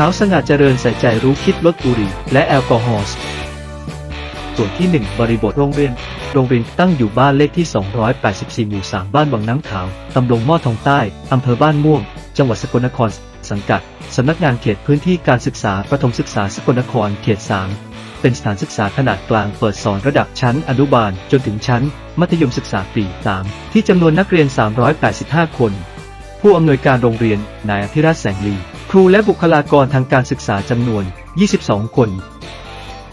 ขาวสง่าเจริญใส่ใจรู้คิดลดบุหรี่และแอลกอฮอล์ส่วนที่ 1 บริบทโรงเรียน โรงเรียนตั้งอยู่บ้านเลขที่ 284 หมู่ 3 บ้านวังน้ำขาว ตำบลหม้อทองใต้ อำเภอบ้านม่วง จังหวัดสกลนคร สังกัด สำนักงานเขตพื้นที่การศึกษาประถมศึกษาสกลนคร เขต 3 เป็นสถานศึกษาขนาดกลางเปิดสอนระดับชั้นอนุบาลจนถึงชั้น มัธยมศึกษาปี 3 ที่จำนวนนักเรียน 385 คน ผู้อำนวยการโรงเรียน นายอภิรัตแสงลี ครูและบุคลากรทางการศึกษาจำนวน 22 คน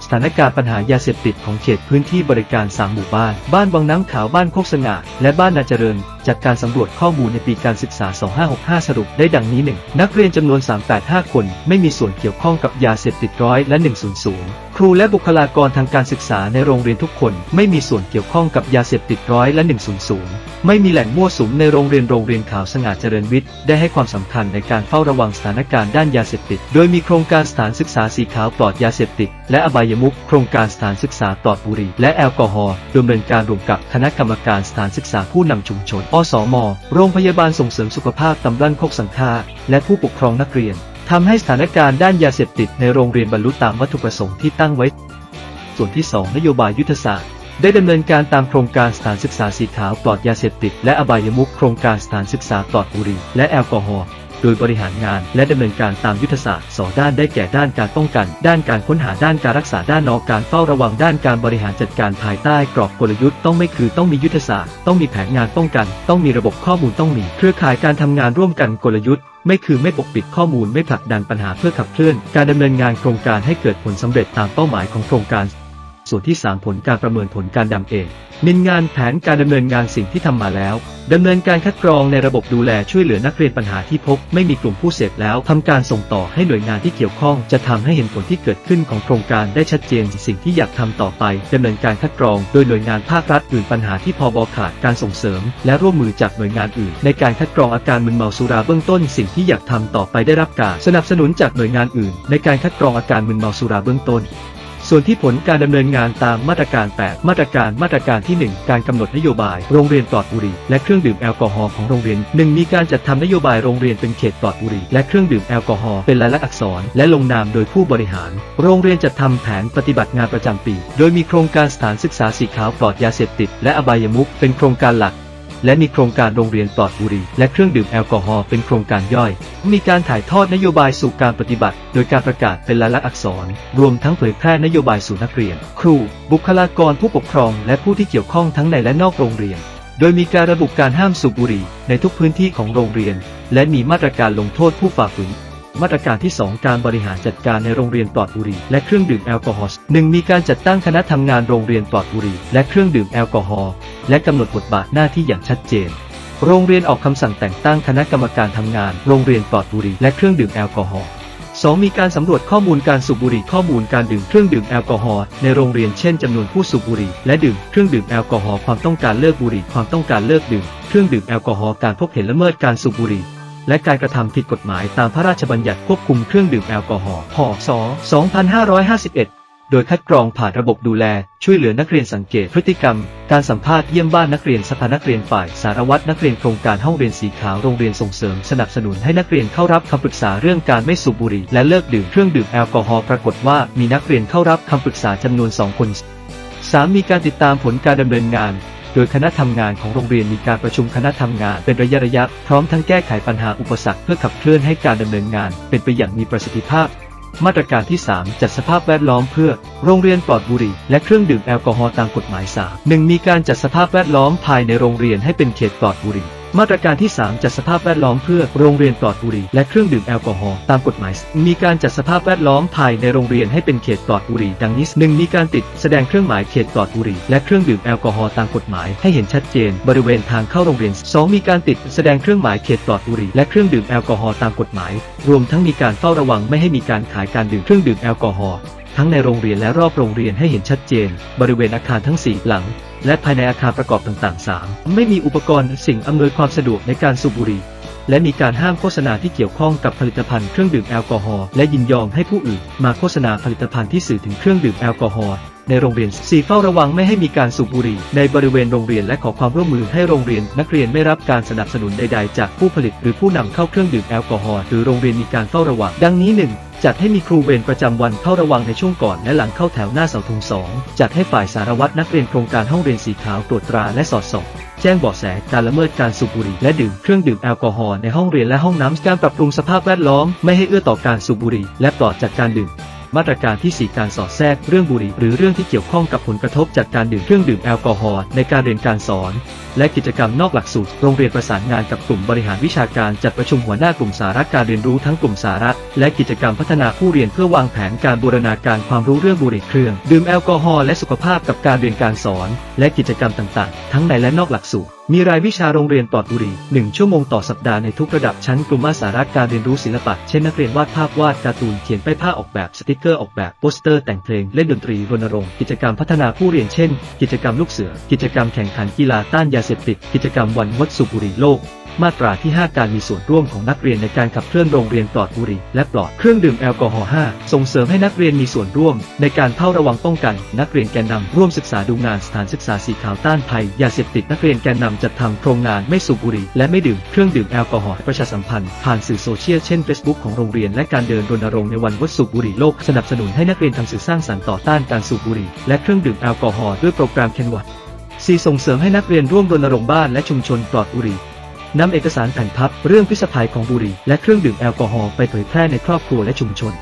สถานการณ์ปัญหายาเสพติดของเขตพื้นที่บริการ 3 หมู่บ้าน บ้านวังน้ำขาวบ้านโคกสง่าและบ้านนาเจริญ จากการสำรวจข้อมูลในปีการศึกษา 2565 สรุปได้ดังนี้ 1. นักเรียนจำนวน 385 คน ไม่มีส่วนเกี่ยวข้องกับยาเสพติดร้อยและ 100 ครูและบุคลากรทางการศึกษาในโรงเรียนทุกคน ไม่มีส่วนเกี่ยวข้องกับยาเสพติดร้อยและ 100 ไม่มีแหล่งมั่วสุมในโรงเรียนโรงเรียนข่าวสง่าเจริญวิทย์ ได้ให้ความสำคัญในการเฝ้าระวังสถานการณ์ด้านยาเสพติด โดยมีโครงการสถานศึกษาสีขาวปลอดยาเสพติด และอบายมุขโครงการสถานศึกษาปลอดบุหรี่และแอลกอฮอล์ดำเนินการร่วมกับคณะกรรมการสถานศึกษาผู้นำชุมชนอสมโรงพยาบาลส่งเสริมสุขภาพตำบลโคกสังฆาและผู้ปกครองนักเรียนทำให้สถานการณ์ด้านยาเสพติดในโรงเรียนบรรลุตามวัตถุประสงค์ที่ตั้งไว้ ส่วนที่ 2 นโยบายยุทธศาสตร์ ได้ดำเนินการตามโครงการสถานศึกษาสีขาวปลอดยาเสพติดและอบายมุขโครงการสถานศึกษาปลอดบุหรี่และแอลกอฮอล์ โดยบริหารงาน และดำเนินการตามยุทธศาสตร์สองด้านได้แก่ด้านการป้องกัน ด้านการค้นหาด้านการรักษาด้านนอกการเฝ้าระวังด้านการบริหารจัดการภายใต้กรอบกลยุทธ์ต้องไม่คือต้องมียุทธศาสตร์ ต้องมีแผนงานป้องกัน ต้องมีระบบข้อมูลต้องมีเครือข่ายการทำงานร่วมกันกลยุทธ์ไม่คือไม่ปกปิดข้อมูลไม่ผลักดันปัญหาเพื่อขับเคลื่อน การดำเนินงานโครงการให้เกิดผลสำเร็จตามเป้าหมายของโครงการ ส่วนที่ 3 ผลการประเมินผลการดำเอง นินงานแผนการดำเนินงานสิ่งที่ทำมาแล้วดำเนินการคัดกรองในระบบดูแลช่วยเหลือนักเรียนปัญหาที่พบ ไม่มีกลุ่มผู้เสพแล้วทำการส่งต่อให้หน่วยงานที่เกี่ยวข้อง จะทำให้เห็นผลที่เกิดขึ้นของโครงการได้ชัดเจน สิ่งที่อยากทำต่อไปดำเนินการคัดกรอง โดยหน่วยงานภาครัฐอื่นปัญหาที่พอบอขาดการส่งเสริม และร่วมมือจากหน่วยงานอื่น ในการคัดกรองอาการมึนเมาสุราเบื้องต้น สิ่งที่อยากทำต่อไปได้รับการสนับสนุนจากหน่วยงานอื่น ในการคัดกรองอาการมึนเมาสุราเบื้องต้น ส่วนที่ผลการดำเนินงานตามมาตรการ 8 มาตรการมาตรการที่ 1 การกำหนดนโยบายโรงเรียนปลอดบุหรี่และเครื่องดื่มแอลกอฮอล์ของโรงเรียน 1 มีการจัดทำนโยบายโรงเรียนเป็นเขตปลอดบุหรี่และเครื่องดื่มแอลกอฮอล์เป็นลายลักษณ์อักษร และลงนามโดยผู้บริหาร โรงเรียนจัดทำแผนปฏิบัติงานประจำปี โดยมีโครงการสถานศึกษาสีขาวปลอดยาเสพติด และอบายมุขเป็นโครงการหลัก และมีโครงการโรงเรียนปลอดบุหรี่และเครื่องดื่มแอลกอฮอล์เป็นโครงการย่อย มีการถ่ายทอดนโยบายสู่การปฏิบัติ โดยการประกาศเป็นลายลักษณ์อักษร รวมทั้งเผยแพร่นโยบายสู่นักเรียน ครู บุคลากรผู้ปกครอง และผู้ที่เกี่ยวข้องทั้งในและนอกโรงเรียน โดยมีการระบุการห้ามสูบบุหรี่ในทุกพื้นที่ของโรงเรียน และมีมาตรการลงโทษผู้ฝ่าฝืน มาตรการที่ 2 การบริหารจัดการในโรงเรียนปลอดบุหรี่และเครื่องดื่มแอลกอฮอล์หนึ่งมีการจัดตั้งคณะทำงานโรงเรียนปลอดบุหรี่และเครื่องดื่มแอลกอฮอล์และกำหนดบทบาทหน้าที่อย่างชัดเจน โรงเรียนออกคำสั่งแต่งตั้งคณะกรรมการทำงาน โรงเรียนปลอดบุหรี่และเครื่องดื่มแอลกอฮอล์ 2. มีการสำรวจข้อมูลการสูบบุหรี่ข้อมูลการดื่มเครื่องดื่มแอลกอฮอล์ในโรงเรียนเช่นจำนวนผู้สูบบุหรี่และดื่มเครื่องดื่มแอลกอฮอล์ความต้องการเลิกบุหรี่ความต้องการเลิกดื่มเครื่องดื่มแอลกอฮอล์การพบเห็นละเมิดการสูบบุหรี่ และการกระทำผิดกฎหมายตามพระราชบัญญัติควบคุมเครื่องดื่มแอลกอฮอล์ พศ 2551 โดยคัดกรองผ่านระบบดูแล ช่วยเหลือนักเรียนสังเกตพฤติกรรม การสัมภาษณ์เยี่ยมบ้านนักเรียนสภานักเรียนฝ่ายสารวัตรนักเรียนโครงการห้องเรียนสีขาวโรงเรียนส่งเสริมสนับสนุนให้นักเรียนเข้ารับคำปรึกษาเรื่องการไม่สูบบุหรี่และเลิกดื่มเครื่องดื่มแอลกอฮอล์ปรากฏว่ามีนักเรียนเข้ารับคำปรึกษาจำนวน 2 คน 3. มีการติดตามผลการดำเนินงาน โดยคณะทำงานของโรงเรียนมีการประชุมคณะทำงานเป็นระยะระยะพร้อมทั้งแก้ไขปัญหาอุปสรรคเพื่อขับเคลื่อนให้การดำเนินงาน เป็นไปอย่างมีประสิทธิภาพ มาตรการที่ 3 จัดสภาพแวดล้อมเพื่อ โรงเรียนปลอดบุหรี่และเครื่องดื่มแอลกอฮอล์ตามกฎหมายสาหนึ่งมีการจัดสภาพแวดล้อมภายในโรงเรียนให้เป็นเขตปลอดบุหรี่ มาตรการที่ 3 จัดสภาพแวดล้อมเพื่อโรงเรียนปลอดบุหรี่และเครื่องดื่มแอลกอฮอล์ตามกฎหมาย มีการจัดสภาพแวดล้อมภายในโรงเรียนให้เป็นเขตปลอดบุหรี่ดังนี้ 1. มีการติดแสดงเครื่องหมายเขตปลอดบุหรี่และเครื่องดื่มแอลกอฮอล์ตามกฎหมายให้เห็นชัดเจน บริเวณทางเข้าโรงเรียน 2. มีการติดแสดงเครื่องหมายเขตปลอดบุหรี่และเครื่องดื่มแอลกอฮอล์ตามกฎหมาย รวมทั้งมีการเฝ้าระวังไม่ให้มีการขายการดื่มเครื่องดื่มแอลกอฮอล์ ทั้งในโรงเรียนและรอบโรงเรียนให้เห็นชัดเจน บริเวณอาคารทั้ง 4 หลัง และภายในอาคารประกอบต่างๆ 3. ไม่มีอุปกรณ์สิ่งอำนวยความสะดวกในการสูบบุหรี่และมีการห้ามโฆษณาที่เกี่ยวข้องกับผลิตภัณฑ์เครื่องดื่มแอลกอฮอล์และยินยอมให้ผู้อื่นมาโฆษณาผลิตภัณฑ์ที่สื่อถึงเครื่องดื่มแอลกอฮอล์ ในโรงเรียน 4 เฝ้าระวังไม่ให้มีการสูบบุหรี่ในบริเวณโรงเรียนและขอความร่วมมือให้โรงเรียน นักเรียนไม่รับการสนับสนุนใดๆ จากผู้ผลิตหรือผู้นำเข้าเครื่องดื่มแอลกอฮอล์หรือโรงเรียนมีการเฝ้าระวัง ดังนี้ 1. จัดให้มีครูเวรประจำวันเฝ้าระวังในช่วงก่อนและหลังเข้าแถวหน้าเสาธงสองจัดให้ฝ่ายสารวัตรนักเรียนโครงการห้องเรียนสีขาวตรวจตราและสอดส่อง แจ้งเบาะแสการละเมิดการสูบบุหรี่และดื่มเครื่องดื่มแอลกอฮอล์ในห้องเรียนและห้องน้ำการปรับปรุงสภาพแวดล้อมไม่ให้เอื้อต่อการสูบบุหรี่และปลอดจากการดื่ม มาตรการที่ 4 การสอดแทรกเรื่องบุหรี่หรือเรื่องที่เกี่ยวข้องกับผลกระทบจากการดื่มเครื่องดื่มแอลกอฮอล์ในการเรียนการสอน และกิจกรรมนอกหลักสูตร โรงเรียนประสานงานกับกลุ่มบริหารวิชาการจัดประชุมหัวหน้ากลุ่มสาระการเรียนรู้ทั้งกลุ่มสาระ และกิจกรรมพัฒนาผู้เรียนเพื่อวางแผนการบูรณาการความรู้เรื่องบุหรี่เครื่อง ดื่มแอลกอฮอล์และสุขภาพกับการเรียนการสอน และกิจกรรมต่างๆ ทั้งในและนอกหลักสูตรมีรายวิชาโรงเรียนปลอดบุหรี่1ชั่วโมงต่อสัปดาห์ในทุกระดับชั้นกลุ่มอาสาระการเรียนรู้ศิลปะ เช่นนักเรียนวาดภาพวาดการ์ตูนเขียนป้ายผ้าออกแบบสติกเกอร์ออกแบบโปสเตอร์แต่งเพลงเล่นดนตรีรณรงค์กิจกรรมพัฒนาผู้เรียนเช่น กิจกรรมลูกเสือ กิจกรรมแข่งขันกีฬาต้านยาเสพติด กิจกรรมวันงดสูบบุหรี่โลก มาตราที่ 5 การมีส่วนร่วมของนักเรียนในการขับเคลื่อนโรงเรียนปลอดบุหรี่และปลอดเครื่องดื่มแอลกอฮอล์ 5 ส่งเสริมให้นักเรียนมีส่วนร่วม ในการเฝ้าระวังป้องกัน นักเรียนแกนนำร่วมศึกษาดูงานสถานศึกษาสีขาวต้านภัยยาเสพติดนักเรียนแกนนำจัดทำโครงงานไม่สูบบุหรี่และไม่ดื่มเครื่องดื่มแอลกอฮอล์ประชาสัมพันธ์ผ่านสื่อโซเชียลเช่น Facebook ของโรงเรียนและการเดินรณรงค์ในวันงดสูบบุหรี่โลกสนับสนุนให้นักเรียนทำสื่อสร้างสรรค์ต่อต้านการสูบบุหรี่และเครื่องดื่มแอลกอฮอล์ด้วยโปรแกรมเคนวัต 4. ส่งเสริมให้นักเรียนร่วมรณรงค์บ้านและชุมชนปลอดบุหรี่ นำเอกสารแผ่นพับเรื่องพิษภัยของบุหรี่และเครื่องดื่มแอลกอฮอล์ไปเผยแพร่ในครอบครัวและชุมชน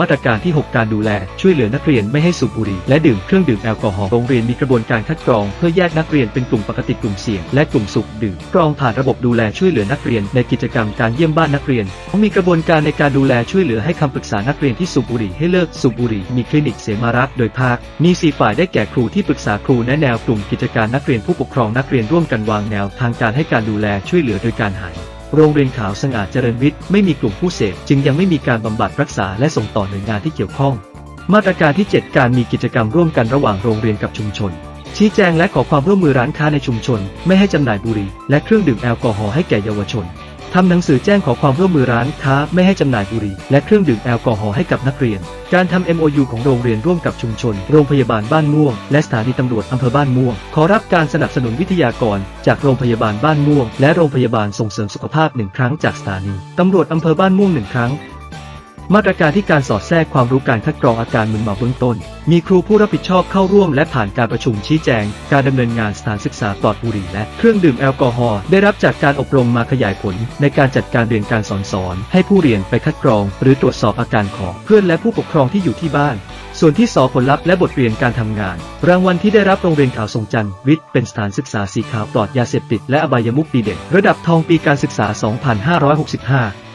มาตรการที่ 6 การดูแล ช่วยเหลือนักเรียนไม่ให้สูบบุหรี่และดื่มเครื่องดื่มแอลกอฮอล์โรงเรียนมีกระบวนการคัดกรอง เพื่อแยกนักเรียนเป็นกลุ่มปกติกลุ่มเสี่ยงและกลุ่มสูบดื่มกรองผ่านระบบดูแลช่วยเหลือนักเรียนในกิจกรรมการเยี่ยมบ้านนักเรียน มีกระบวนการในการดูแลช่วยเหลือให้คำปรึกษานักเรียนที่สูบบุหรี่ให้เลิกสูบบุหรี่มีคลินิกเสมารักโดยภาคมีสี่ฝ่ายได้แก่ครูที่ปรึกษาครูแนะแนวกลุ่มกิจการนักเรียนผู้ปกครองนักเรียนร่วมกันวางแนว ทางการให้การดูแลช่วยเหลือโดยการหาย โรงเรียนขาวสงอาดเจริญวิทย์ไม่มีกลุ่มผู้เสพจึงยังไม่มีการบำบัดรักษาและส่งต่อหน่วยงานที่เกี่ยวข้อง มาตรการที่ 7 การมีกิจกรรมร่วมกันระหว่างโรงเรียนกับชุมชน ชี้แจงและขอความร่วมมือร้านค้าในชุมชน ไม่ให้จำหน่ายบุหรี่และเครื่องดื่มแอลกอฮอล์ให้แก่เยาวชน ทำหนังสือแจ้งขอความร่วมมือร้านค้าไม่ให้จำหน่ายบุหรี่และเครื่องดื่มแอลกอฮอล์ให้กับนักเรียน การทำ MOU ของโรงเรียนร่วมกับชุมชน โรงพยาบาลบ้านม่วง และสถานีตำรวจอำเภอบ้านม่วง ขอรับการสนับสนุนวิทยากร จากโรงพยาบาลบ้านม่วง และโรงพยาบาลส่งเสริมสุขภาพหนึ่งครั้งจากสถานีตำรวจอำเภอบ้านม่วงหนึ่งครั้ง มาตรการที่การสอดแทรกความรู้การคัดกรองอาการมึนเมาเบื้องต้น มีครูผู้รับผิดชอบเข้าร่วมและผ่านการประชุมชี้แจง การดำเนินงานสถานศึกษาปลอดบุหรี่และเครื่องดื่มแอลกอฮอล์ได้รับจากการอบรมมาขยายผล ในการจัดการเรียนการสอนสอน ให้ผู้เรียนไปคัดกรอง หรือตรวจสอบอาการของเพื่อนและผู้ปกครองที่อยู่ที่บ้านส่วนที่สอผลลัพธ์และบทเรียนการทำงาน รางวัลที่ได้รับโรงเรียนข่าวทรงจันทร์วิทย์เป็นสถานศึกษาสีขาวปลอดยาเสพติดและอบายมุขดีเด่นระดับทองปีการศึกษา 2565